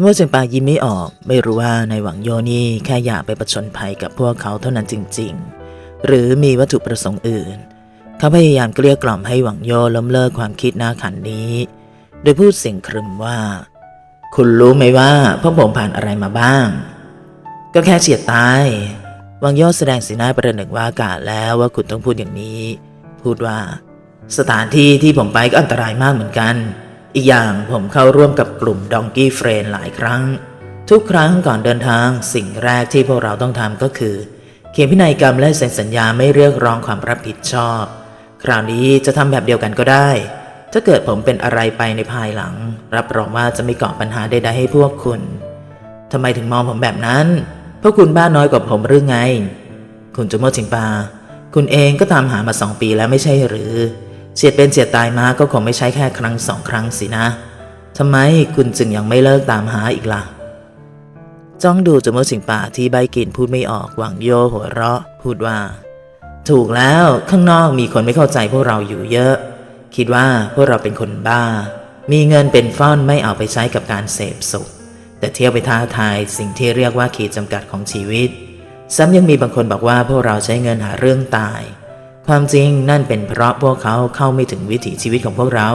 จมูกเสียงปายิ้มไม่ออก ไม่รู้ว่าในหวังโยนี่แค่อยากไปประชนภัยกับพวกเขาเท่านั้นจริง ๆ หรือมีวัตถุประสงค์อื่น เขาพยายามเกลี้ยกล่อมให้หวังโยล้มเลิกความคิดหน้าขันนี้ โดยพูดเสียงครึมว่า คุณรู้ไหมว่าพวกผมผ่านอะไรมาบ้าง ก็แค่เฉียดตาย หวังโยแสดงสีหน้าประหนึ่งว่ากาศแล้วว่าคุณต้องพูดอย่างนี้ พูดว่า สถานที่ที่ผมไปก็อันตรายมากเหมือนกัน อีกอย่างผมเข้าร่วมกับกลุ่มดองกี้เฟรนหลายครั้ง ทุกครั้งก่อนเดินทางสิ่งแรกที่พวกเราต้องทำก็คือ เขียนพินัยกรรมและเซ็นสัญญาไม่เรียกร้องความรับผิดชอบ คราวนี้จะทำแบบเดียวกันก็ได้ ถ้าเกิดผมเป็นอะไรไปในภายหลัง รับรองว่าจะไม่ก่อปัญหาใดๆให้พวกคุณทำไมถึงมองผมแบบนั้นเพราะคุณบ้าน้อยกว่าผมหรือไง คุณจุโมจิงปา คุณเองก็ตามหามาสองปีแล้วไม่ใช่หรือ เฉียดเป็นเฉียดตายมาก็คงไม่ใช่แค่ครั้งสองครั้งสินะทำไมคุณจึงยังไม่เลิกตามหาอีกล่ะ จ้องดูจุโมจิงป่าที่ใบกินพูดไม่ออกหวังโยหัวเราะ พูดว่า ถูกแล้วข้างนอกมีคนไม่เข้าใจพวกเราอยู่เยอะ คิดว่าพวกเราเป็นคนบ้า มีเงินเป็นฟ่อนไม่เอาไปใช้กับการเสพสุข แต่เที่ยวไปท้าทายสิ่งที่เรียกว่าขีดจำกัดของชีวิต ซ้ำยังมีบางคนบอกว่าพวกเราใช้เงินหาเรื่องตาย ความจริงนั่นเป็นเพราะพวกเขาเข้าไม่ถึงวิถีชีวิตของพวกเรา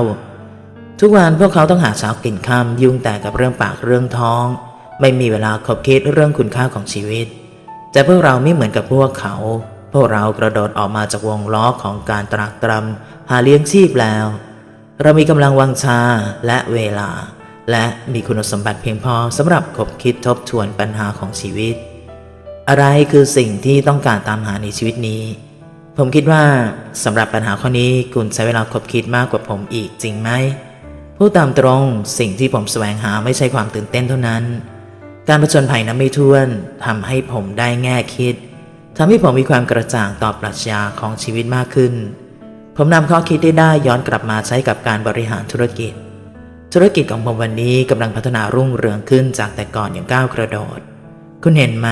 ทุกวันพวกเขาต้องหาเช้ากินค่ำยุ่งแต่กับเรื่องปากเรื่องท้อง ไม่มีเวลาคบคิดเรื่องคุณค่าของชีวิต แต่พวกเราไม่เหมือนกับพวกเขา พวกเรากระโดดออกมาจากวงล้อของการตรากตรำหาเลี้ยงชีพแล้ว เรามีกำลังวังชาและเวลา และมีคุณสมบัติเพียงพอสำหรับคบคิดทบทวนปัญหาของชีวิต อะไรคือสิ่งที่ต้องการตามหาในชีวิตนี้ ผมคิดว่าสำหรับปัญหาข้อนี้คุณใช้เวลาคบคิดมากกว่าผมอีกจริงไหมพูดตามตรงสิ่งที่ผมแสวงหาไม่ใช่ความตื่นเต้นเท่านั้น การผจญภัยน้ำไม่ท้วนทำให้ผมได้แง่คิดทำให้ผมมีความกระจ่างต่อปรัชญาของชีวิตมากขึ้น ผมนำข้อคิดที่ได้ย้อนกลับมาใช้กับการบริหารธุรกิจ ธุรกิจของผมวันนี้กำลังพัฒนารุ่งเรืองขึ้นจากแต่ก่อนอย่างก้าวกระโดด คุณเห็นไหม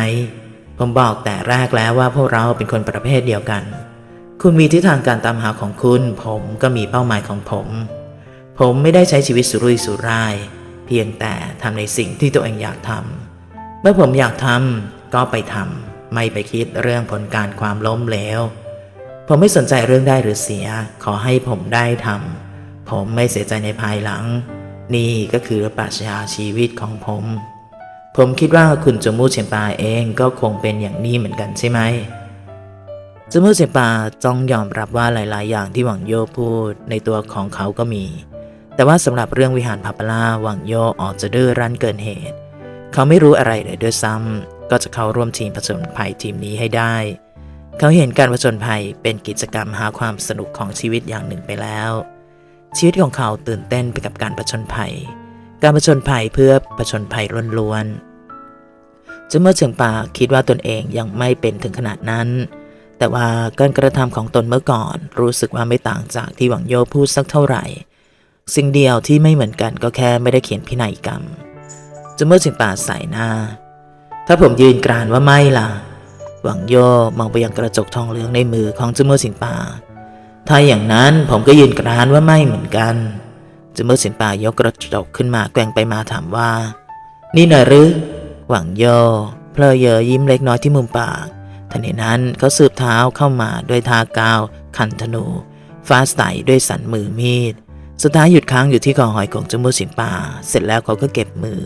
ผมบอกแต่แรกแล้วว่าพวกเราเป็นคนประเภทเดียวกัน คุณมีทิศทางการตามหาของคุณ ผมก็มีเป้าหมายของผม ผมไม่ได้ใช้ชีวิตสุรุ่ยสุร่าย เพียงแต่ทำในสิ่งที่ตัวเองอยากทำเมื่อผมอยากทำก็ไปทำไม่ไปคิดเรื่องผลการความล้มเหลวผมไม่สนใจเรื่องได้หรือเสีย ขอให้ผมได้ทำผมไม่เสียใจในภายหลัง นี่ก็คือปรัชญาชีวิตของผม ผมคิดว่าคุณจมูเฉียนปาเองก็คงเป็นอย่างนี้เหมือนกันใช่ไหม จมูกเฉียนปาจ้องยอมรับว่าหลาย ๆ อย่างที่หวังโยพูดในตัวของเขาก็มี แต่ว่าสำหรับเรื่องวิหารพับลาหวังโยออกจะดื้อรั้นเกินเหตุ เขาไม่รู้อะไรเลยด้วยซ้ำก็จะเข้าร่วมทีมผจญภัยทีมนี้ให้ได้ เขาเห็นการผจญภัยเป็นกิจกรรมหาความสนุกของชีวิตอย่างหนึ่งไปแล้ว ชีวิตของเขาตื่นเต้นไปกับการผจญภัย การผจญภัยเพื่อผจญภัยล้วนๆจนเมื่อเฉิงปาคิดว่าตนเองยังไม่เป็นถึงขนาดนั้น แต่ว่าการกระทำของตนเมื่อก่อน รู้สึกว่าไม่ต่างจากที่หวังโยพูดสักเท่าไหร่ สิ่งเดียวที่ไม่เหมือนกันก็แค่ไม่ได้เขียนพินัยกรรมจนเมื่อเฉิงป่าใส่หน้า ถ้าผมยืนกรานว่าไม่ล่ะ หวังโยมองไปยังกระจกทองเหลืองในมือของจมูกสินปาถ้าอย่างนั้นผมก็ยืนกรานว่าไม่เหมือนกันจมูกสินปายกกระจกขึ้นมาแกว่งไปมาถามว่า นี่น่ะหรือ หวังโยเพลอเยอยิ้มเล็กน้อยที่มุมปาก ทันใดนั้นเขาสืบเท้าเข้ามาด้วยท่ากาวคันธนูฟ้าใสด้วยสันมือมีด สุดท้ายหยุดค้างอยู่ที่คอหอยของจมูกสินปาเสร็จแล้วเขาก็เก็บมือ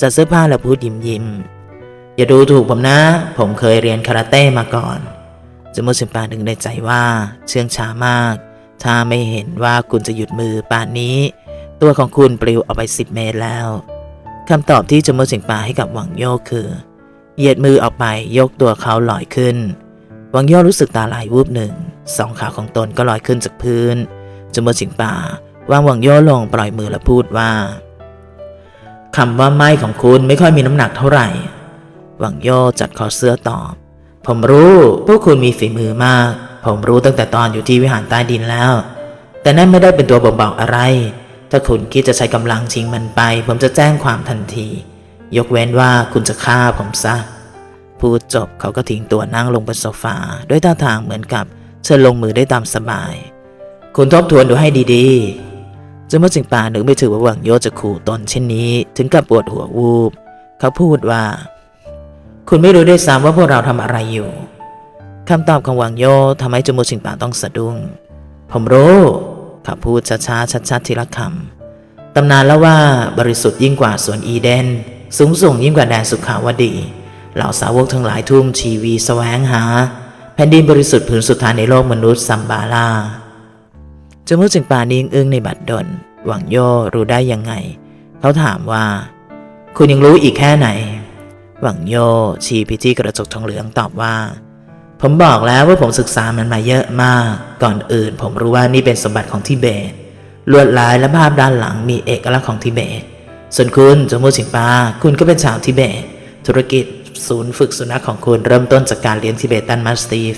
จัดเสื้อผ้าแล้วพูดยิ้มยิ้มอย่าดูถูกผมนะ ผมเคยเรียนคาราเต้มาก่อนจมูกสินปานึกในใจว่าเชื่องช้ามาก ถ้าไม่เห็นว่าคุณจะหยุดมือป่านนี้ ตัวของคุณปลิวออกไปสิบเมตรแล้วคำตอบที่จมูกสิงป่าให้กับหวังโยกคือ เหยียดมือออกไปยกตัวเขาลอยขึ้นหวังโยรู้สึกตาลายวูบหนึ่ง สองขาของตนก็ลอยขึ้นจากพื้นจมูกสิงป่าวางหวังโยลงปล่อยมือและพูดว่าคำว่าไม่ของคุณไม่ค่อยมีน้ำหนักเท่าไหร่ หวังโยจัดคอเสื้อตอบ ผมรู้พวกคุณมีฝีมือมาก ผมรู้ตั้งแต่ตอนอยู่ที่วิหารใต้ดินแล้ว แต่นั่นไม่ได้เป็นตัวบ่งบอกอะไร ถ้าคุณคิดจะใช้กำลังชิงมันไป ผมจะแจ้งความทันที ยกเว้นว่าคุณจะฆ่าผมซะ พูดจบเขาก็ทิ้งตัวนั่งลงบนโซฟาด้วยท่าทางเหมือนกับเชิญลงมือได้ตามสบาย คุณทบทวนดูให้ดีๆจนเมื่อจิงป่านึกไม่ถือว่าหวังโยจะขู่ตนเช่นนี้ ถึงกับปวดหัววูบ เขาพูดว่า คุณไม่รู้ด้วยซ้ำว่าพวกเราทำอะไรอยู่คำตอบของหวังโยทำให้จมูกจิงป่าต้องสะดุ้ง ผมรู้เขาพูดช้าๆชัดๆทีละคำตำนานแล้วว่าบริสุทธิ์ยิ่งกว่าสวนอีเดน สูงส่งยิ่งกว่าแดนสุขาวดี เหล่าสาวกทั้งหลายทุ่มชีวีแสวงหา แผ่นดินบริสุทธิ์ผืนสุดท้ายในโลกมนุษย์ซัมบาลาจมูกจิงป่านิ่งอึ้งในบัดดลหวังโยรู้ได้ยังไง เขาถามว่า คุณยังรู้อีกแค่ไหน หวังโยชี้พิธีกระจกทองเหลืองตอบว่า ผมบอกแล้วว่าผมศึกษามันมาเยอะมาก ก่อนอื่นผมรู้ว่านี่เป็นสมบัติของทิเบต ลวดลายและภาพด้านหลังมีเอกลักษณ์ของทิเบต ส่วนคุณจมูกจิงปา คุณก็เป็นชาวทิเบต ธุรกิจศูนย์ฝึกสุนัขของคุณเริ่มต้นจากการเลี้ยงทิเบตันมาสตีฟ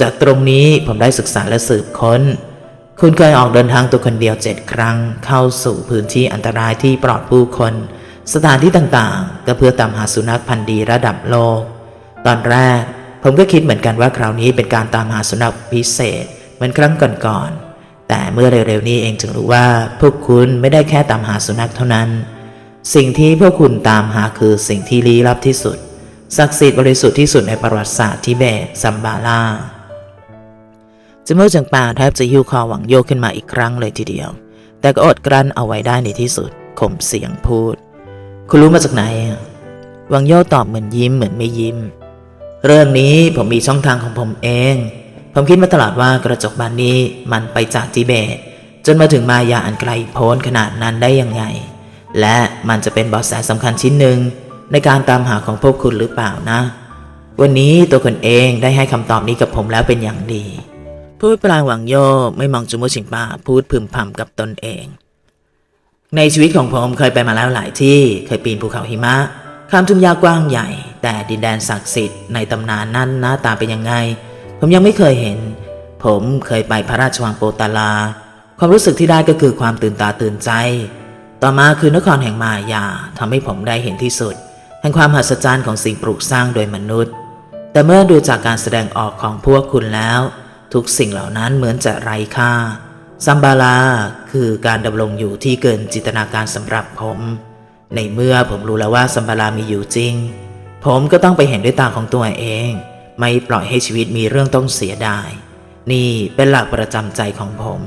จากตรงนี้ผมได้ศึกษาและสืบค้น คุณเคยออกเดินทางตัวคนเดียวเจ็ดครั้ง เข้าสู่พื้นที่อันตรายที่ปลอดผู้คน สถานที่ต่างๆ ก็เพื่อตามหาสุนัขพันธุ์ดีระดับโลก ตอนแรก ผมก็คิดเหมือนกันว่าคราวนี้เป็นการตามหาสุนัขพิเศษ เหมือนครั้งก่อนๆแต่เมื่อเร็วๆนี้เองจึงรู้ว่าพวกคุณไม่ได้แค่ตามหาสุนัขเท่านั้น สิ่งที่พวกคุณตามหาคือสิ่งที่ลี้ลับที่สุด ศักดิ์สิทธิ์บริสุทธิ์ที่สุดในประวัติศาสตร์ทิเบตซัมบาลาจมูกจังป่าแทบจะหิ้วคอหวังโยกขึ้นมาอีกครั้งเลยทีเดียว แต่ก็อดกลั้นเอาไว้ได้ในที่สุดข่มเสียงพูด คุณรู้มาจากไหนหวังโยตอบเหมือนยิ้มเหมือนไม่ยิ้ม เรื่องนี้ผมมีช่องทางของผมเอง ผมคิดมาตลอดว่ากระจกบานนี้มันไปจากทิเบต จนมาถึงมายาอันไกลโพ้นขนาดนั้นได้ยังไง และมันจะเป็นเบาะแสสำคัญชิ้นหนึ่งในการตามหาของพวกคุณหรือเปล่านะ วันนี้ตัวคนเองได้ให้คำตอบนี้กับผมแล้วเป็นอย่างดี พูดปลางหวังโยไม่มองจมูกฉิงป้าพูดพึมพำกับตนเอง ในชีวิตของผมเคยไปมาแล้วหลายที่เคยปีนภูเขาหิมะข้ามทุ่งหญ้ากว้างใหญ่ แต่ดินแดนศักดิ์สิทธิ์ในตำนานนั้นหน้าตาเป็นยังไง ผมยังไม่เคยเห็น ผมเคยไปพระราชวังโปตาลา ความรู้สึกที่ได้ก็คือความตื่นตาตื่นใจ ต่อมาคือนครแห่งมายาทำให้ผมได้เห็นที่สุด แห่งความมหัศจรรย์ของสิ่งปลูกสร้างโดยมนุษย์ แต่เมื่อดูจากการแสดงออกของพวกคุณแล้ว ทุกสิ่งเหล่านั้นเหมือนจะไร้ค่าซัมบาลาคือการดำรงอยู่ที่เกินจินตนาการสำหรับผม ในเมื่อผมรู้แล้วว่าซัมบาลามีอยู่จริง ผมก็ต้องไปเห็นด้วยตาของตัวเอง ไม่ปล่อยให้ชีวิตมีเรื่องต้องเสียดาย นี่เป็นหลักประจำใจของผม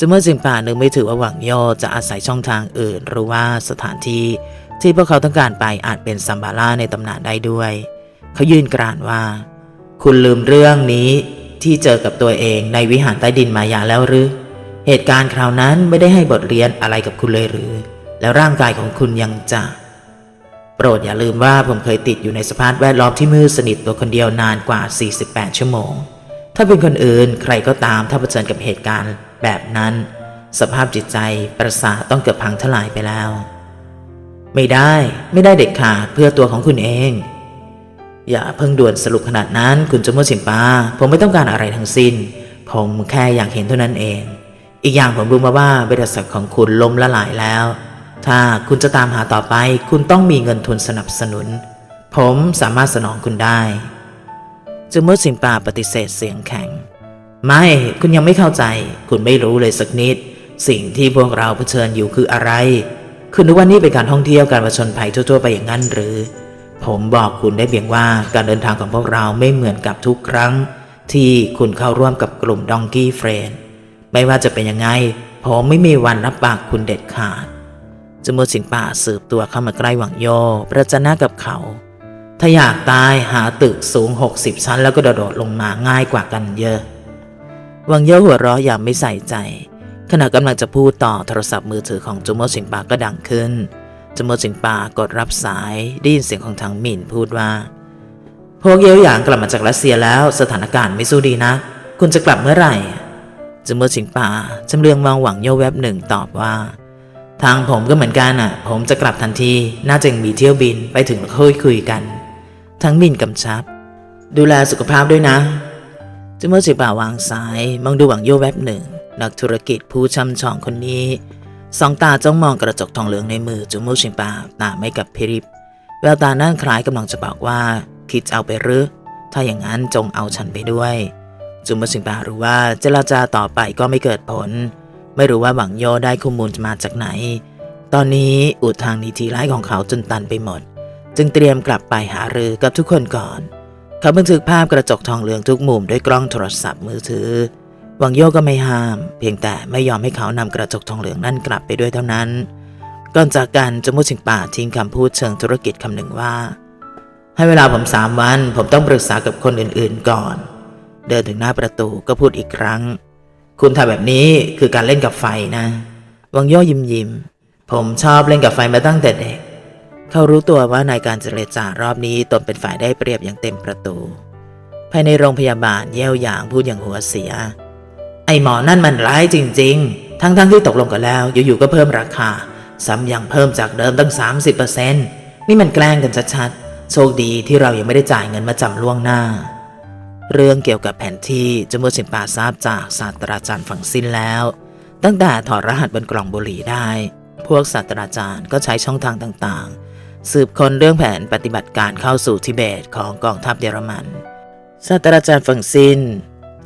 จะเมื่อจิงป่านึกไม่ถือว่าหวังโยจะอาศัยช่องทางอื่น หรือว่าสถานที่ที่พวกเขาต้องการไปอาจเป็นซัมบาลาในตำนานได้ด้วย เขายืนกรานว่า คุณลืมเรื่องนี้ที่เจอกับตัวเองในวิหารใต้ดินมายาแล้วหรือ เหตุการณ์คราวนั้นไม่ได้ให้บทเรียนอะไรกับคุณเลยหรือ แล้วร่างกายของคุณยังจะ โปรดอย่าลืมว่าผมเคยติดอยู่ในสภาพแวดล้อมที่มืดสนิทตัวคนเดียวนานกว่า 48 ชั่วโมง ถ้าเป็นคนอื่นใครก็ตามถ้าเผชิญกับเหตุการณ์ แบบนั้น สภาพจิตใจประสาทต้องเกือบพังทลายไปแล้ว ไม่ได้ไม่ได้เด็ดขาดเพื่อตัวของคุณเอง อย่าเพิ่งด่วนสรุปขนาดนั้นคุณจมูกฉิมปาผมไม่ต้องการอะไรทั้งสิ้น ผมแค่อยากเห็นเท่านั้นเอง อีกอย่างผมรู้มาว่าบริษัทของคุณล้มละลายแล้ว ถ้าคุณจะตามหาต่อไป คุณต้องมีเงินทุนสนับสนุน ผมสามารถสนองคุณได้จมูกฉิมปาปฏิเสธเสียงแข็ง ไม่คุณยังไม่เข้าใจ คุณไม่รู้เลยสักนิด สิ่งที่พวกเราเผชิญอยู่คืออะไร คุณนึกว่านี่เป็นการท่องเที่ยวการผชนภัยทั่วๆไปอย่างนั้นหรือ ผมบอกคุณได้เพียงว่าการเดินทางของพวกเราไม่เหมือนกับทุกครั้ง ที่คุณเข้าร่วมกับกลุ่มดองกี้เฟรนไม่ว่าจะเป็นยังไง ผมไม่มีวันรับปากคุณเด็ดขาดจมูกสิงป่าสืบตัวเข้ามาใกล้หวังโยประจันหน้ากับเขา ถ้าอยากตายหาตึกสูง 60 ชั้นแล้วก็โดดลงมาง่ายกว่ากันเยอะ วังโยหัวเราะอย่างไม่ใส่ใจ ขณะกำลังจะพูดต่อโทรศัพท์มือถือของจมูกสิงปาก็ดังขึ้นจมูกสิงปากดรับสายได้ยินเสียงของทางหมิ่นพูดว่า พวกเยี่ยวหยางกลับมาจากรัสเซียแล้วสถานการณ์ไม่สู้ดีนะ คุณจะกลับเมื่อไหร่จมูกสิงปาจำเรืองมองหวังโยแวบหนึ่งตอบว่า ทางผมก็เหมือนกันอะ ผมจะกลับทันทีน่าจะมีเที่ยวบินไปถึงค่อยคุยกัน ทั้งมินกำชับ ดูแลสุขภาพด้วยนะ จมูกสิงป่าวางสายมองดูหวังโยแวบหนึ่ง นักธุรกิจผู้ช่ำชองคนนี้ สองตาจ้องมองกระจกทองเหลืองในมือจูมูชิงปาตาไม่กับพริบ แววตานั่นคล้ายกำลังจะบอกว่า คิดเอาไปหรือถ้าอย่างนั้นจงเอาฉันไปด้วยจูมูชิงปารู้ว่าเจรจาต่อไปก็ไม่เกิดผล ไม่รู้ว่าหวังโยได้ข้อมูลมาจากไหน ตอนนี้อุดทางนีทีร้ายของเขาจนตันไปหมด จึงเตรียมกลับไปหารือกับทุกคนก่อน เขาบันทึกภาพกระจกทองเหลืองทุกมุมด้วยกล้องโทรศัพท์มือถือ วังโยก็ไม่ห้าม เพียงแต่ไม่ยอมให้เขานำกระจกทองเหลืองนั่นกลับไปด้วยเท่านั้น ก่อนจากกันจมูกชิงป่าทิ้งคำพูดเชิงธุรกิจคำหนึ่งว่า ให้เวลาผมสามวัน ผมต้องปรึกษากับคนอื่นๆก่อน เดินถึงหน้าประตูก็พูดอีกครั้ง คุณทำแบบนี้คือการเล่นกับไฟนะ วังโยยิ้มยิ้มผมชอบเล่นกับไฟมาตั้งแต่เด็ก เขารู้ตัวว่าในการเจรจารอบนี้ตนเป็นฝ่ายได้เปรียบอย่างเต็มประตู ภายในโรงพยาบาลเย่ยวหยางพูดอย่างหัวเสีย ไอหมอนั่นมันร้ายจริง ๆ ทั้งๆที่ตกลงกันแล้ว อยู่ๆก็เพิ่มราคา ซ้ำยังเพิ่มจากเดิมตั้ง 30%นี่มันแกล้งกันชัดๆ โชคดีที่เรายังไม่ได้จ่ายเงินมาจำล่วงหน้า เรื่องเกี่ยวกับแผนที่จมูกสิมปาทราบจากศาสตราจารย์ฝั่งสิ้นแล้ว ตั้งแต่ถอดรหัสบนกล่องบุหรี่ได้ พวกศาสตราจารย์ก็ใช้ช่องทางต่างๆ สืบค้นเรื่องแผนปฏิบัติการเข้าสู่ทิเบตของกองทัพเยอรมันศาสตราจารย์ฝั่งสิ้น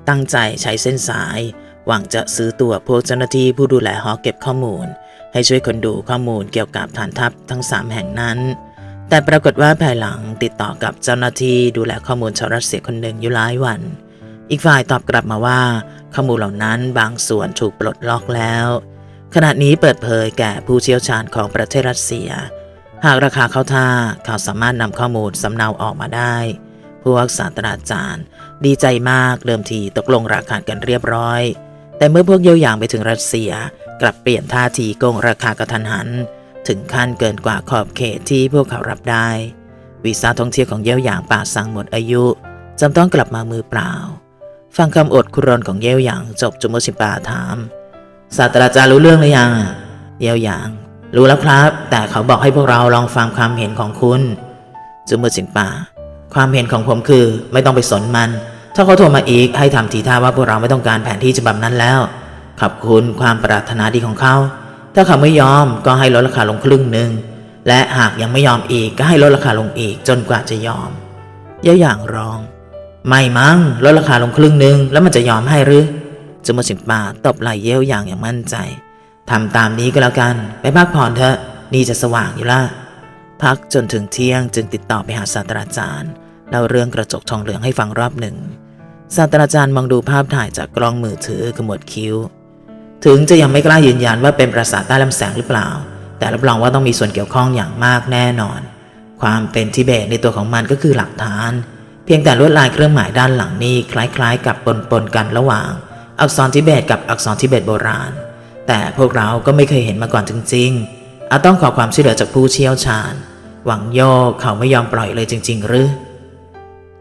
ตั้งใจใช้เส้นสาย หวังจะซื้อตัวพวกเจ้าหน้าที่ผู้ดูแลหอเก็บข้อมูล ให้ช่วยคนดูข้อมูลเกี่ยวกับฐานทัพทั้ง 3 แห่งนั้น แต่ปรากฏว่าภายหลังติดต่อกับเจ้าหน้าที่ดูแลข้อมูลชาวรัสเซียคนหนึ่งอยู่หลายวัน อีกฝ่ายตอบกลับมาว่า ข้อมูลเหล่านั้นบางส่วนถูกปลดล็อกแล้ว ขณะนี้เปิดเผยแก่ผู้เชี่ยวชาญของประเทศรัสเซีย หากราคาเข้าท่าเขาสามารถนำข้อมูลสำเนาออกมาได้ พวกศาสตราจารย์ ดีใจมากเดิมทีตกลงราคากันเรียบร้อย แต่เมื่อพวกเยี่ยวหยางไปถึงรัสเซีย กลับเปลี่ยนท่าทีโกงราคากระทันหัน ถึงขั้นเกินกว่าขอบเขตที่พวกเขารับได้ วีซ่าท่องเที่ยวของเยี่ยวหยางป่าสังหมดอายุจำต้องกลับมามือเปล่า ฟังคำอดคุรนของเยี่ยวหยางจบจุมชิปาถามศาสตราจารย์รู้เรื่องหรือยัง เยี่ยวหยาง รู้แล้วครับ แต่เขาบอกให้พวกเราลองฟังความเห็นของคุณจุมจินป่า ความเห็นของผมคือไม่ต้องไปสนมัน ถ้าเขาโทรมาอีกให้ทำทีท่าว่าพวกเราไม่ต้องการแผนที่ฉบับนั้นแล้ว ขอบคุณความปรารถนาดีของเขา ถ้าเขาไม่ยอมก็ให้ลดราคาลงครึ่งหนึ่งและหากยังไม่ยอมอีกก็ให้ลดราคาลงอีกจนกว่าจะยอมเย่าอย่างร้อง ไม่มั้งลดราคาลงครึ่งหนึ่งแล้วมันจะยอมให้หรือจมูกสิบป่าตบไหลเย่าอย่างอย่างมั่นใจ ทำตามนี้ก็แล้วกัน ไปพักผ่อนเถอะ นี่จะสว่างอยู่ละ พักจนถึงเที่ยงจึงติดต่อไปหาศาสตราจารย์เล่าเรื่องกระจกทองเหลืองให้ฟังรอบหนึ่งศาสตราจารย์มองดูภาพถ่ายจากกล้องมือถือขมวดคิ้ว ถึงจะยังไม่กล้ายืนยันว่าเป็นปราสาทใต้ลำแสงหรือเปล่า แต่รับรองว่าต้องมีส่วนเกี่ยวข้องอย่างมากแน่นอน ความเป็นทิเบตในตัวของมันก็คือหลักฐาน เพียงแต่ลวดลายเครื่องหมายด้านหลังนี่คล้ายๆ กับปนๆกันระหว่าง อักษรทิเบตกับอักษรทิเบตโบราณ แต่พวกเราก็ไม่เคยเห็นมาก่อนจริงๆ อาจต้องขอความช่วยเหลือจากผู้เชี่ยวชาญ หวังโยเขาไม่ยอมปล่อยเลยจริง ๆ หรือ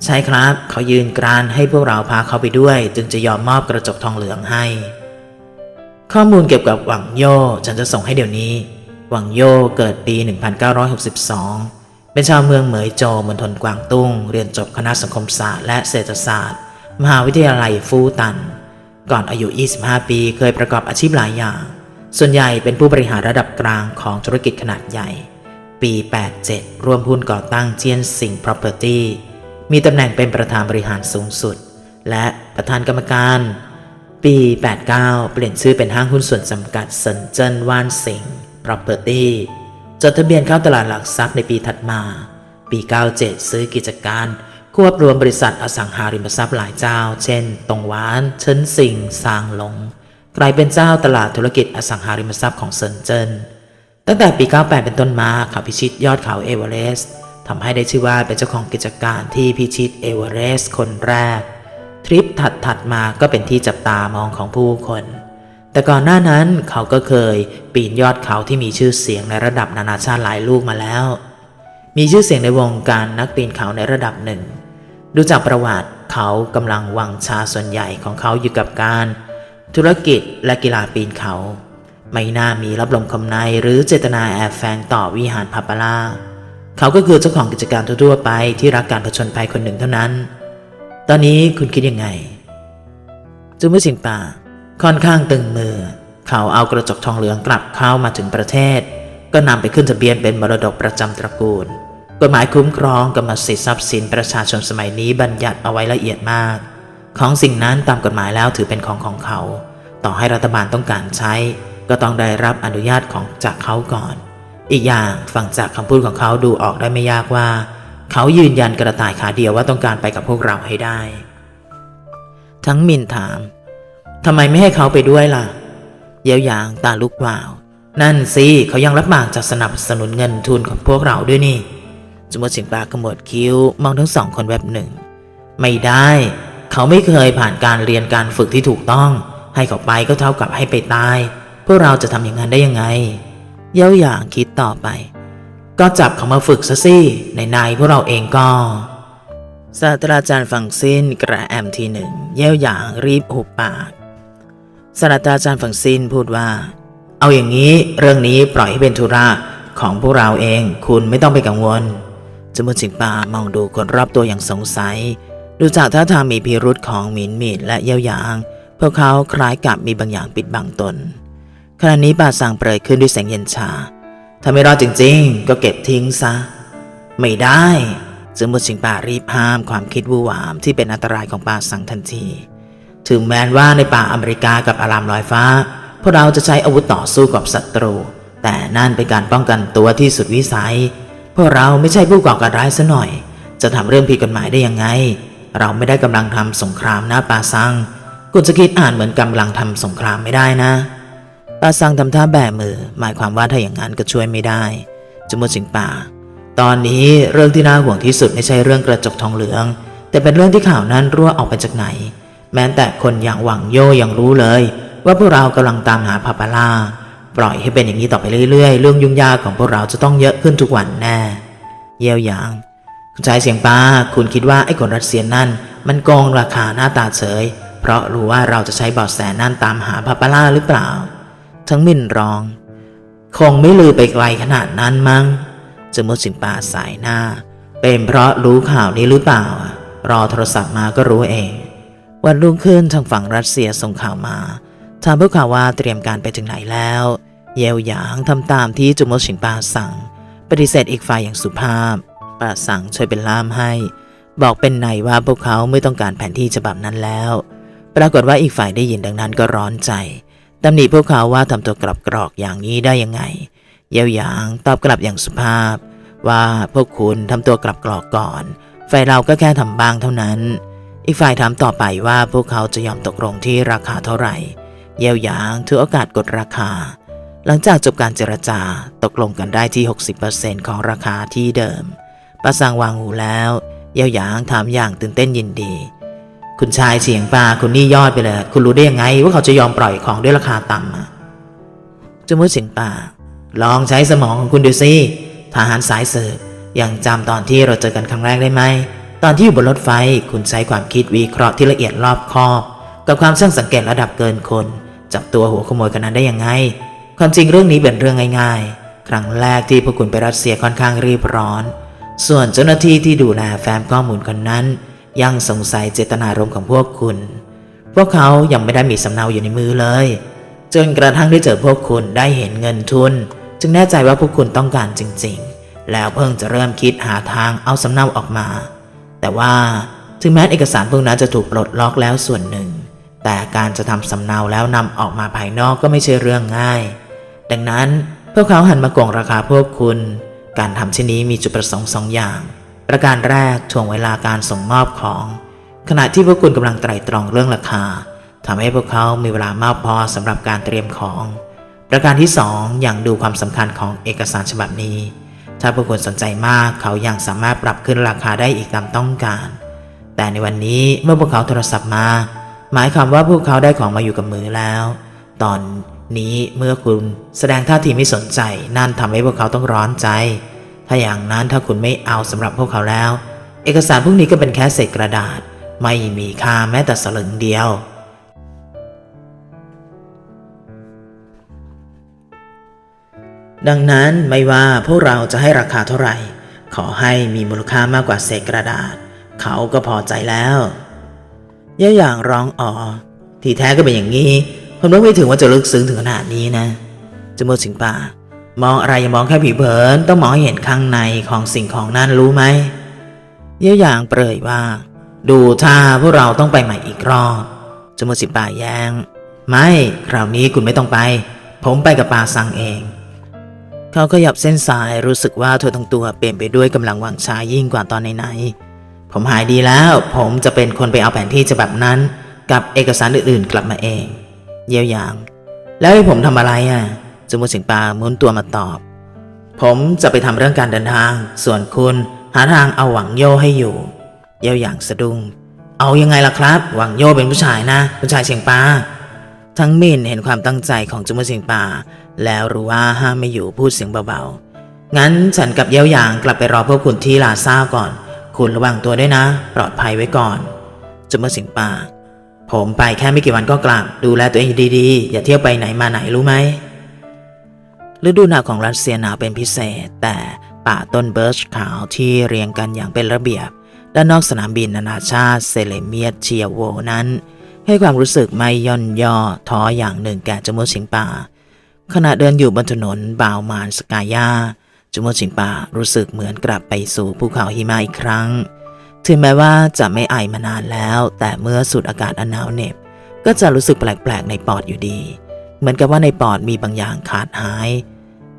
ใช่ครับ เขายืนกรานให้พวกเราพาเขาไปด้วย จึงจะยอมมอบกระจกทองเหลืองให้ ข้อมูลเกี่ยวกับหวังโยฉันจะส่งให้เดี๋ยวนี้ หวังโยเกิดปี 1962 เป็นชาวเมืองเหมยโจมณฑลกวางตุ้ง เรียนจบคณะสังคมศาสตร์และเศรษฐศาสตร์ มหาวิทยาลัยฟูตัน ก่อนอายุ 25 ปีเคยประกอบอาชีพหลายอย่าง ส่วนใหญ่เป็นผู้บริหารระดับกลางของธุรกิจขนาดใหญ่ ปี 87 ร่วมหุ้นก่อตั้งเจียนสิงห์ Property มีตำแหน่งเป็นประธานบริหารสูงสุด และประธานกรรมการ ปี 89 เปลี่ยนชื่อเป็นห้างหุ้นส่วนจำกัดเซินเจิ้นว่านสิงห์ Property จดทะเบียนเข้าตลาดหลักทรัพย์ในปีถัดมา ปี 97 ซื้อกิจการ ควบรวมบริษัทอสังหาริมทรัพย์หลายเจ้า เช่น ตงหวานเฉินสิงซางหลง กลายเป็นเจ้าตลาดธุรกิจอสังหาริมทรัพย์ของเซินเจิ้น ตั้งแต่ปี 98 เป็นต้นมาเขาพิชิตยอดเขาเอเวอเรสต์ทำให้ได้ชื่อว่าเป็นเจ้าของกิจการที่พิชิตเอเวอเรสต์คนแรก ทริปถัดๆมาก็เป็นที่จับตามองของผู้คน แต่ก่อนหน้านั้นเขาก็เคยปีนยอดเขาที่มีชื่อเสียงในระดับนานาชาติหลายลูกมาแล้ว มีชื่อเสียงในวงการนักปีนเขาในระดับหนึ่ง ดูจากประวัติเขากำลังวังชาส่วนใหญ่ของเขาอยู่กับการ ธุรกิจและกีฬาปีนเขา ไม่น่ามีรับลมคำในหรือเจตนาแอบแฝงต่อวิหารพาปาลาเขาก็คือเจ้าของกิจการทั่วไปที่รักการผจญภัยคนหนึ่งเท่านั้น ตอนนี้คุณคิดยังไงจูมือสิงป่า ค่อนข้างตึงมือ เขาเอากระจกทองเหลืองกลับเข้ามาถึงประเทศ ก็นำไปขึ้นทะเบียนเป็นมรดกประจำตระกูล กฎหมายคุ้มครองกรรมสิทธิ์ทรัพย์สินประชาชนสมัยนี้บัญญัติเอาไว้ละเอียดมาก ของสิ่งนั้นตามกฎหมายแล้วถือเป็นของของเขา ต่อให้รัฐบาลต้องการใช้ ก็ต้องได้รับอนุญาตของจากเขาก่อน อีกอย่างฟังจากคำพูดของเขาดูออกได้ไม่ยากว่า เขายืนยันกระต่ายขาเดียวว่าต้องการไปกับพวกเราให้ได้ ทั้งมินถามทำไมไม่ให้เขาไปด้วยล่ะ เย้วยางตาลุกวาว นั่นสิเขายังรับปากจะสนับสนุนเงินทุนของพวกเราด้วยนี่ จมดสิงปาขมวดคิ้วมองทั้งสองคนแบบหนึ่ง ไม่ได้ เขาไม่เคยผ่านการเรียนการฝึกที่ถูกต้อง ให้เขาไปก็เท่ากับให้ไปตาย พวกเราจะทำอย่างนั้นได้ยังไง เย้าหยางคิดต่อไป ก็จับเขามาฝึกซะสิในในๆพวกเราเองก็ศาสตราจารย์ฟังสิ้นกระแอมทีหนึ่งเย้าหยางรีบหุบปากศาสตราจารย์ฝั่งซินพูดว่า เอาอย่างนี้เรื่องนี้ปล่อยให้เป็นธุระของพวกเราเอง คุณไม่ต้องไปกังวล จมูกจิงปามองดูคนรอบตัวอย่างสงสัย ดูจากท่าทางมีพิรุษของหมินหมินและเย่ายาง พวกเขาคล้ายกับมีบางอย่างปิดบังตน ขณะนี้ป่าสางเปรยขึ้นด้วยแสงเย็นชา ถ้าไม่รอดจริงๆ ก็เก็บทิ้งซะ ไม่ได้จึงมุชิงป่ารีบห้ามความคิดวู่วามที่เป็นอันตรายของป่าสังทันที ถึงแม้ว่าในป่าอเมริกากับอารามลอยฟ้า พวกเราจะใช้อาวุธต่อสู้กับศัตรู แต่นั่นเป็นการป้องกันตัวที่สุดวิสัย พวกเราไม่ใช่ผู้ก่อการร้ายซะหน่อย จะทำเรื่องผิดกฎหมายได้ยังไง เราไม่ได้กำลังทำสงครามนะปาซังคุณจะคิดอ่านเหมือนกำลังทำสงครามไม่ได้นะปาซังทำท่าแบมือ หมายความว่าถ้าอย่างนั้นก็ช่วยไม่ได้จมูกสิงป่า ตอนนี้เรื่องที่น่าห่วงที่สุดไม่ใช่เรื่องกระจกทองเหลือง แต่เป็นเรื่องที่ข่าวนั้นรั่วออกไปจากไหน แม้แต่คนอย่างหวังโยยังรู้เลย ว่าพวกเรากำลังตามหาพาปาล่า ปล่อยให้เป็นอย่างนี้ต่อไปเรื่อยๆ เรื่องยุ่งยากของพวกเราจะต้องเยอะขึ้นทุกวันแน่ เยี่ยวหยางคุณชายเสียงป้า คุณคิดว่าไอ้คนรัสเซียนั่น มันโกงราคาหน้าตาเฉย เพราะรู้ว่าเราจะใช้บาะแสนั่นตามหาพาปาล่าหรือเปล่า ทั้งมินร้อง คงไม่ลือไปไกลขนาดนั้นมั้งจมุดสิงปาสายหน้า เป็นเพราะรู้ข่าวนี้หรือเปล่า รอโทรศัพท์มาก็รู้เอง วันรุ่งขึ้นทางฝั่งรัสเซียส่งข่าวมา ถามพวกเขาว่าเตรียมการไปถึงไหนแล้ว เยวหยางทำตามที่จุมดสิงปาสั่ง ปฏิเสธอีกฝ่ายอย่างสุภาพปาสั่งช่วยเป็นล่ามให้ บอกเป็นในว่าพวกเขาไม่ต้องการแผนที่ฉบับนั้นแล้ว ปรากฏว่าอีกฝ่ายได้ยินดังนั้นก็ร้อนใจตำหนิพวกเขาว่าทำตัวกลับกรอกอย่างนี้ได้ยังไง เยวหยางตอบกลับอย่างสุภาพ ว่าพวกคุณทำตัวกลับกรอกก่อน ฝ่ายเราก็แค่ทำบ้างเท่านั้น อีกฝ่ายถามต่อไปว่าพวกเขาจะยอมตกลงที่ราคาเท่าไหร่ เยวหยางถือโอกาสกดราคา หลังจากจบการเจรจาตกลงกันได้ที่ 60%ของราคาที่เดิมป้าสังวางหูแล้วเยวหยางถามอย่างตื่นเต้นยินดี คุณชายเสียงปลาคุณนี่ยอดไปเลย คุณรู้ได้ยังไงว่าเขาจะยอมปล่อยของด้วยราคาต่ำจมูกเสียงป่าลองใช้สมองของคุณดูสิทหารสายเสืบยังจำตอนที่เราเจอกันครั้งแรกได้ไหมตอนที่อยู่บนรถไฟ คุณใช้ความคิดวิเคราะห์ที่ละเอียดรอบคอบ กับความช่างสังเกตระดับเกินคน จับตัวหัวขโมยคนนั้นได้ยังไง ความจริงเรื่องนี้เป็นเรื่องง่าย ๆ ครั้งแรกที่พวกคุณไปรัสเซียค่อนข้างรีบร้อน ส่วนเจ้าหน้าที่ที่ดูแลแฟ้มข้อมูลคนนั้น ยังสงสัยเจตนารมณ์ของพวกคุณ พวกเขายังไม่ได้มีสำเนาอยู่ในมือเลย จนกระทั่งได้เจอพวกคุณได้เห็นเงินทุน จึงแน่ใจว่าพวกคุณต้องการจริง ๆ แล้วเพิ่งจะเริ่มคิดหาทางเอาสำเนาออกมา แต่ว่าถึงแม้เอกสารพวกนั้นจะถูกปลดล็อกแล้วส่วนหนึ่ง แต่การจะทำสำเนาแล้วนำออกมาภายนอกก็ไม่ใช่เรื่องง่าย ดังนั้นพวกเขาหันมาโกงราคาพวกคุณ การทำเช่นนี้มีจุดประสงค์สองอย่าง ประการแรกถ่วงเวลาการส่งมอบของ ขณะที่พวกคุณกำลังไตร่ตรองเรื่องราคาทำให้พวกเขามีเวลามากพอสำหรับการเตรียมของ ประการที่สองอย่างดูความสำคัญของเอกสารฉบับนี้ ถ้าพวกคุณสนใจมากเขายังสามารถปรับขึ้นราคาได้อีกตามต้องการ แต่ในวันนี้เมื่อพวกเขาโทรศัพท์มา หมายความว่าพวกเขาได้ของมาอยู่กับมือแล้ว ตอนนี้เมื่อคุณแสดงท่าทีไม่สนใจ นั่นทำให้พวกเขาต้องร้อนใจ ถ้าอย่างนั้นถ้าคุณไม่เอาสำหรับพวกเขาแล้ว เอกสารพวกนี้ก็เป็นแค่เศษกระดาษ ไม่มีค่าแม้แต่สลึงเดียว ดังนั้นไม่ว่าพวกเราจะให้ราคาเท่าไหร่ ขอให้มีมูลค่ามากกว่าเศษกระดาษ เขาก็พอใจแล้ว ย่าอย่างร้องอ๋อ ที่แท้ก็เป็นอย่างนี้ ผมนึกไม่ถึงว่าจะลึกซึ้งถึงขนาดนี้นะจมูกสิงป่า มองอะไรอย่ามองแค่ผิวเผิน ต้องมองหเห็นข้างในของสิ่งของนั้นรู้ไหมเย่าอย่างเปรยว่า ดูท่าพวกเราต้องไปใหม่อีกรอบจมูกสิงป่าแย้ง ไม่คราวนี้คุณไม่ต้องไป ผมไปกับปาซังเอง เขาขยับเส้นสายรู้สึกว่าทั่วทั้งตัวเปลี่ยนไปด้วยกำลังวังชายิ่งกว่าตอนไหนๆ ผมหายดีแล้ว ผมจะเป็นคนไปเอาแผนที่ฉบับนั้น กับเอกสารอื่นๆ กลับมาเอง เยี่ยวยาง แล้วให้ผมทำอะไรอะจมูกสิงปาหมุนตัวมาตอบ ผมจะไปทำเรื่องการเดินทาง ส่วนคุณหาทางเอาหวังโยให้อยู่ เยี่ยวยางสะดุ้ง เอายังไงล่ะครับ หวังโยเป็นผู้ชายนะ ผู้ชายเชียงปาทั้งมินเห็นความตั้งใจของจมูกเชียงปา แล้วรู้ว่าห้ามไม่อยู่พูดเสียงเบาๆงั้นฉันกับเยี่ยวหยางกลับไปรอพวกคุณที่ลาซ่าก่อน คุณระวังตัวด้วยนะ ปลอดภัยไว้ก่อนจมูกเชียงป่า ผมไปแค่ไม่กี่วันก็กลับ ดูแลตัวเองดีๆ อย่าเที่ยวไปไหนมาไหนรู้ไหมฤดูหนาวของรัสเซียหนาวเป็นพิเศษ แต่ป่าต้นเบิร์ชขาวที่เรียงกันอย่างเป็นระเบียบ ด้านนอกสนามบินนานาชาติเซเลเมียตเชียโวนั้น ให้ความรู้สึกไม่ย่อนย่อท้ออย่างหนึ่งแก่จมูกชิงป่า ขณะเดินอยู่บนถนนบาวมานสกายา จมูกชิงป่ารู้สึกเหมือนกลับไปสู่ภูเขาหิมะอีกครั้ง ถึงแม้ว่าจะไม่ไอมานานแล้ว แต่เมื่อสูดอากาศอันหนาวเหน็บ ก็จะรู้สึกแปลกๆในปอดอยู่ดี เหมือนกับว่าในปอดมีบางอย่างขาดหาย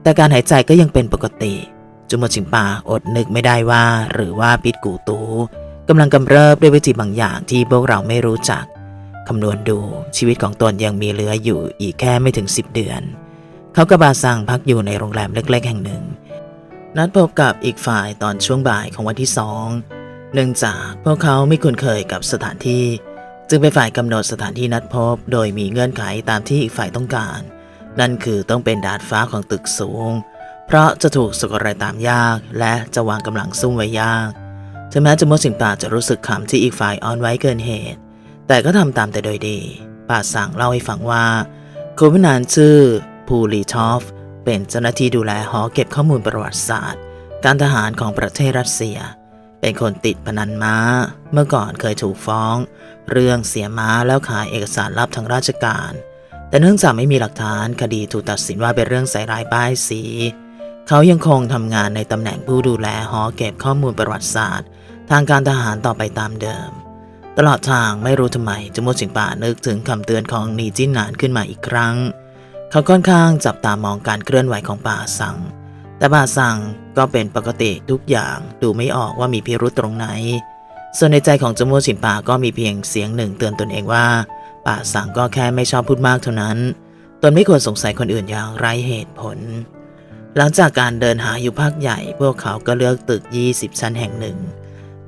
แต่การหายใจก็ยังเป็นปกติจุมจิงปาอดนึกไม่ได้ว่า หรือว่าปิดกูตูกำลังกำเริบด้วยวิธีบางอย่างที่พวกเราไม่รู้จักคำนวณดูชีวิตของตนยังมีเหลืออยู่อีกแค่ไม่ถึง 10 เดือน เขากับบาซังพักอยู่ในโรงแรมเล็ก ๆ แห่งหนึ่ง นัดพบกับอีกฝ่ายตอนช่วงบ่ายของวันที่สองเนื่องจากพวกเขาไม่คุ้นเคยกับสถานที่ จึงเป็นฝ่ายกำหนดสถานที่นัดพบ โดยมีเงื่อนไขตามที่อีกฝ่ายต้องการ นั่นคือต้องเป็นดาดฟ้าของตึกสูง เพราะจะถูกสะกดรอยตามยากและจะวางกำลังซุ่มไว้ยากถึงแม้จะมูกสิงป่าจะรู้สึกขำที่อีกฝ่ายอ่อนไว้เกินเหตุ แต่ก็ทำตามแต่โดยดี ป่าสั่งเล่าให้ฟังว่าคุณผู้นั้นชื่อ พูลีทอฟ เป็นเจ้าหน้าที่ดูแลหอเก็บข้อมูลประวัติศาสตร์ การทหารของประเทศรัสเซีย เป็นคนติดพนันม้า เมื่อก่อนเคยถูกฟ้อง เรื่องเสียม้าแล้วขายเอกสารลับทางราชการ แต่เนื่องจากไม่มีหลักฐานคดีถูกตัดสินว่าเป็นเรื่องใส่ร้ายป้ายสี เขายังคงทำงานในตำแหน่งผู้ดูแลหอเก็บข้อมูลประวัติศาสตร์ ทางการทหารต่อไปตามเดิม ตลอดทางไม่รู้ทำไมจมูกสิงป่านึกถึงคำเตือนของนีจิ้นหนานขึ้นมาอีกครั้ง เขาค่อนข้างจับตามองการเคลื่อนไหวของป่าสัง แต่ป่าสังก็เป็นปกติทุกอย่างดูไม่ออกว่ามีพิรุธตรงไหน ส่วนในใจของจมูกสิงป่าก็มีเพียงเสียงหนึ่งเตือนตนเองว่า ป่าสังก็แค่ไม่ชอบพูดมากเท่านั้น ตนไม่ควรสงสัยคนอื่นอย่างไร้เหตุผล หลังจากการเดินหาอยู่ภาคใหญ่ พวกเขาก็เลือกตึก 20 ชั้นแห่งหนึ่ง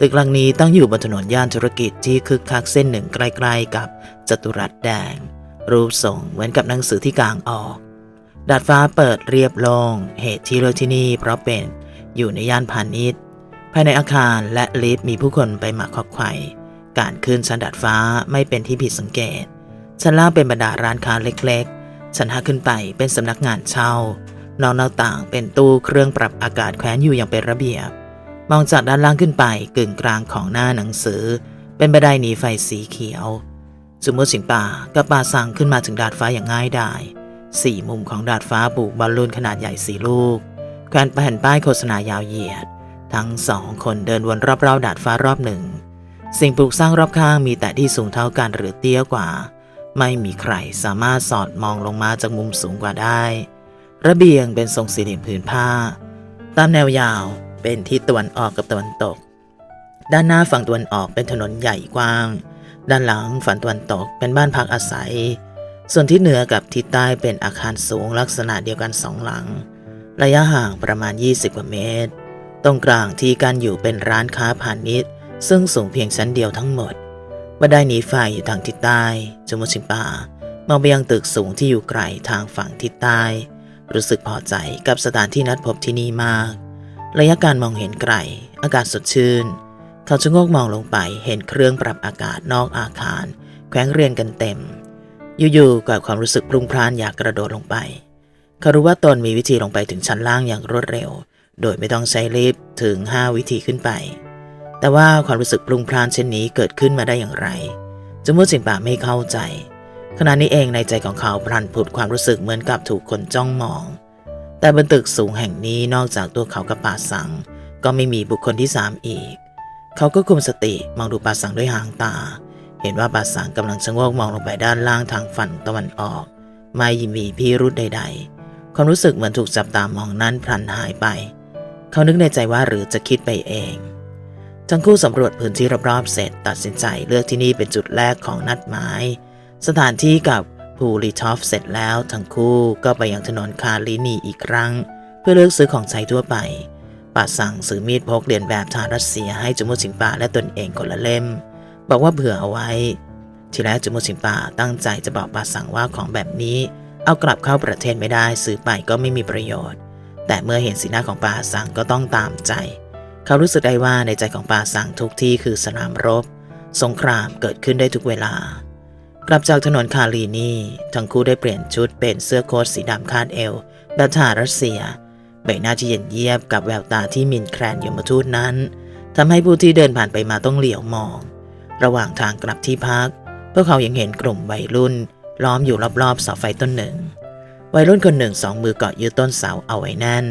ตึกหลังนี้ตั้งอยู่บนถนนย่านธุรกิจที่คึกคักเส้นหนึ่งใกล้ๆกับจัตุรัสแดง รูปทรงเหมือนกับหนังสือที่กางออก ดาดฟ้าเปิดเรียบลง เหตุที่เลือกที่นี่เพราะเป็นอยู่ในย่านพาณิชย์ ภายในอาคารและลิฟต์มีผู้คนไปมาคอกไข่การขึ้นชั้นดาดฟ้าไม่เป็นที่ผิดสังเกต ชั้นล่างเป็นบรรดาร้านค้าเล็กๆ ชั้นห้าขึ้นไปเป็นสำนักงานเช่านอกหน้าต่างเป็นตู้เครื่องปรับอากาศแขวนอยู่อย่างเป็นระเบียบ มองจากด้านล่างขึ้นไปกึ่งกลางของหน้าหนังสือ เป็นบันไดหนีไฟสีเขียว สมมติสิงป่ากับป่าสั่งขึ้นมาถึงดาดฟ้าอย่างง่ายดายสี่มุมของดาดฟ้าบุกบอลลูนขนาดใหญ่สี่ลูกแขวนแผ่นป้ายโฆษณายาวเหยียด ทั้งสองคนเดินวนรอบๆดาดฟ้ารอบหนึ่ง สิ่งปลูกสร้างรอบข้างมีแต่ที่สูงเท่ากันหรือเตี้ยกว่า ไม่มีใครสามารถสอดมองลงมาจากมุมสูงกว่าได้ ระเบียงเป็นทรงสี่เหลี่ยมผืนผ้า ตามแนวยาวเป็นทิศตะวันออกกับตะวันตก ด้านหน้าฝั่งตะวันออกเป็นถนนใหญ่กว้าง ด้านหลังฝั่งตะวันตกเป็นบ้านพักอาศัย ส่วนทิศเหนือกับทิศใต้เป็นอาคารสูงลักษณะเดียวกันสองหลัง ระยะห่างประมาณ 20 กว่าเมตร ตรงกลางที่กันอยู่เป็นร้านค้าพาณิชย์ ซึ่งสูงเพียงชั้นเดียวทั้งหมดบันไดหนีไฟอยู่ทางทิศใต้จมูกชิมปามองไปยังตึกสูงที่อยู่ไกลทางฝั่งทิศใต้ รู้สึกพอใจกับสถานที่นัดพบที่นี่มาก ระยะการมองเห็นไกล อากาศสดชื่น เขาชะงกมองลงไปเห็นเครื่องปรับอากาศนอกอาคาร แขวงเรียงกันเต็ม อยู่ๆกิดความรู้สึกพรุ่งพล่านอยากกระโดดลงไป เขารู้ว่าตนมีวิธีลงไปถึงชั้นล่างอย่างรวดเร็ว โดยไม่ต้องใช้ลิฟต์ถึง 5 วิธีขึ้นไป แต่ว่าความรู้สึกพรุ่งพล่านเช่นนี้เกิดขึ้นมาได้อย่างไรจมูกสิงป่าไม่เข้าใจ ขณะนี้เองในใจของเขาพลันผุดความรู้สึกเหมือนกับถูกคนจ้องมอง แต่บนตึกสูงแห่งนี้นอกจากตัวเขากับป่าสัง ก็ไม่มีบุคคลที่สามอีก เขาก็คุมสติมองดูป่าสังด้วยหางตา เห็นว่าป่าสังกำลังชะโงกมองลงไปด้านล่างทางฝั่งตะวันออก ไม่มีพิรุธใด ๆ ความรู้สึกเหมือนถูกจับตามองนั้นพลันหายไป เขานึกในใจว่าหรือจะคิดไปเอง ทั้งคู่สำรวจพื้นที่รอบๆเสร็จตัดสินใจเลือกที่นี่เป็นจุดแรกของนัดหมาย สถานที่กับพูลิทอฟเสร็จแล้วทั้งคู่ก็ไปยังถนนคาลินีอีกครั้ง เพื่อเลือกซื้อของใช้ทั่วไป ป่าสั่งซื้อมีดพกเรียนแบบทางรัสเซียให้จมูสิงป่าและตนเองคนละเล่ม บอกว่าเผื่อเอาไว้ ทีแรกจมูสิงป่าตั้งใจจะบอกป่าสั่งว่าของแบบนี้ เอากลับเข้าประเทศไม่ได้ซื้อไปก็ไม่มีประโยชน์ แต่เมื่อเห็นสีหน้าของป่าสั่งก็ต้องตามใจ เขารู้สึกได้ว่าในใจของป่าสั่งทุกที่คือสนามรบ สงครามเกิดขึ้นได้ทุกเวลากลับจากถนนคาลีนี่ทั้งคู่ได้เปลี่ยนชุดเป็นเสื้อโค้ทสีดำคาดเอวแบบทหารรัสเซีย ใบหน้าที่เย็นเยียบกับแววตาที่มินแคลนยมทูตนั้นทำให้ผู้ที่เดินผ่านไปมาต้องเหลียวมอง ระหว่างทางกลับที่พัก พวกเขายังเห็นกลุ่มวัยรุ่น ล้อมอยู่รอบๆเสาไฟต้นหนึ่ง วัยรุ่นคนหนึ่งสองมือเกาะยึดต้นเสาเอาไว้แน่น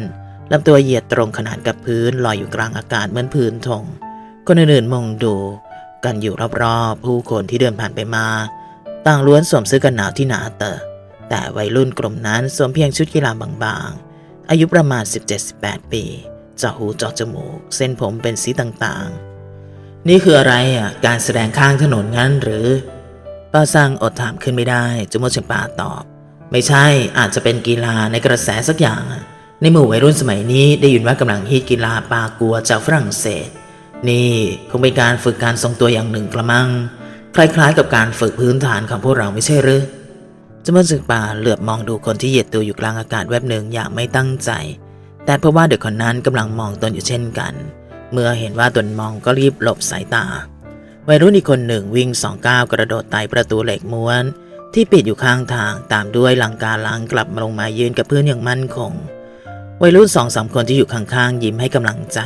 ลำตัวเหยียดตรงขนานกับพื้นลอยอยู่กลางอากาศเหมือนพื้นธงคนอื่นๆมองดู กันอยู่รอบๆผู้คนที่เดินผ่านไปมา ต่างล้วนสวมเสื้อกันหนาวที่หนาเตอะแต่วัยรุ่นกลุ่มนั้นสวมเพียงชุดกีฬาบางๆ อายุประมาณ 17-18 ปีเจาะหูเจาะจมูก เส้นผมเป็นสีต่างๆ นี่คืออะไรอะ การแสดงข้างถนนงั้นหรือป้าซังอดถามขึ้นไม่ได้จมูกเฉงป่าตอบ ไม่ใช่อาจจะเป็นกีฬาในกระแสสักอย่าง ในหมู่วัยรุ่นสมัยนี้ได้ยินว่ากำลังฮิตกีฬาปากัวจากฝรั่งเศส นี่คงเป็นการฝึกการทรงตัวอย่างหนึ่งกระมัง คล้ายๆ กับการฝึกพื้นฐานของพวกเราไม่ใช่หรือ จมูกสึกป่าเหลือบมองดูคนที่เหยียดตัวอยู่กลางอากาศแวบหนึ่งอย่างไม่ตั้งใจ แต่เพราะว่าเด็กคนนั้นกำลังมองตนอยู่เช่นกัน เมื่อเห็นว่าตนมองก็รีบหลบสายตา วัยรุ่นอีกคนหนึ่งวิ่งสองก้าวกระโดดไต่ประตูเหล็กม้วน ที่ปิดอยู่ข้างทางตามด้วยลังกาลังกลับมาลงมายืนกับพื้นอย่างมั่นคง วัยรุ่นสองสามคนที่อยู่ข้างๆยิ้มให้กำลังใจ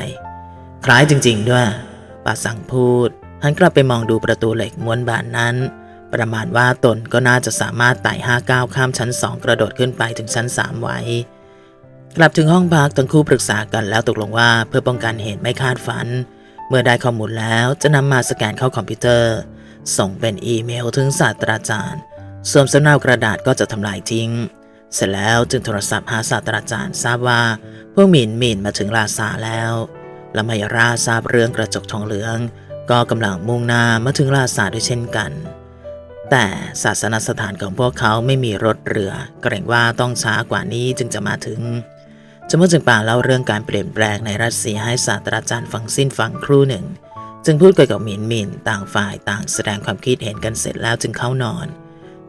คล้ายจริง ๆ ด้วยป่าสั่งพูดหันกลับไปมองดูประตูเหล็กม้วนบานนั้น ประมาณว่าตนก็น่าจะสามารถไต่ห้าก้าวข้ามชั้นสองกระโดดขึ้นไปถึงชั้นสามไว้ กลับถึงห้องพักทั้งคู่ปรึกษากันแล้วตกลงว่าเพื่อป้องกันเหตุไม่คาดฝัน เมื่อได้ข้อมูลแล้วจะนำมาสแกนเข้าคอมพิวเตอร์ ส่งเป็นอีเมลถึงศาสตราจารย์ ส่วนสำเนากระดาษก็จะทำลายทิ้ง เสร็จแล้วจึงโทรศัพท์หาศาสตราจารย์ทราบว่าพวกหมินหมินมาถึงลาซาแล้วและมายราทราบเรื่องกระจกทองเหลือง ก็กำลังมุ่งหน้ามาถึงลาซาด้วยเช่นกัน แต่ศาสนสถานของพวกเขาไม่มีรถเรือ เกรงว่าต้องช้ากว่านี้จึงจะมาถึงจมูกจึงป่าเล่าเรื่องการเปลี่ยนแปลงในรัสเซียให้ศาสตราจารย์ฟังสิ้นฟังครู่หนึ่ง จึงพูดเกี่ยวกับหมินหมินต่างฝ่ายต่างแสดงความคิดเห็นกันเสร็จแล้วจึงเข้านอน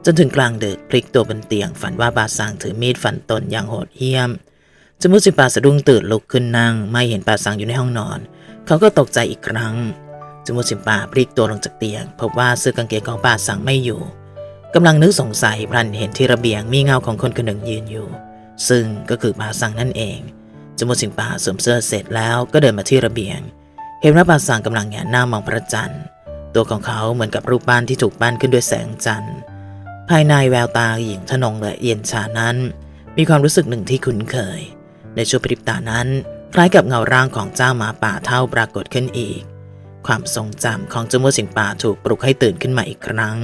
จนถึงกลางดึกพลิกตัวบนเตียงฝันว่าบาซางถือมีดฟันตนอย่างโหดเหี้ยมจมูกจึงป่าสะดุ้งตื่นลุกขึ้นนั่ง ไม่เห็นปาซังอยู่ในห้องนอน เขาก็ตกใจอีกครั้ง จมูกจิมป่าพลิกตัวลงจากเตียง พบว่าเสื้อกางเกงของปาซังไม่อยู่กำลังนึกสงสัยพลันเห็นที่ระเบียงมีเงาของคนคนหนึ่งยืนอยู่ ซึ่งก็คือปาซังนั่นเองจมูกจิมป่าสวมเสื้อเสร็จแล้วก็เดินมาที่ระเบียง เห็นว่าปาซังกำลังแงนหน้ามองพระจันทร์ ตัวของเขาเหมือนกับรูปปั้นที่ถูกปั้นขึ้นด้วยแสงจันทร์ ภายในแววตาหญิงทนงและเย็นชานั้น มีความรู้สึกหนึ่งที่คุ้นเคย ในช่วงปริบตานั้น คล้ายกับเงาร่างของเจ้าหมาป่าเท่าปรากฏขึ้นอีก ความทรงจำของเจ้ามัวสิงป่าถูกปลุกให้ตื่นขึ้นมาอีกครั้ง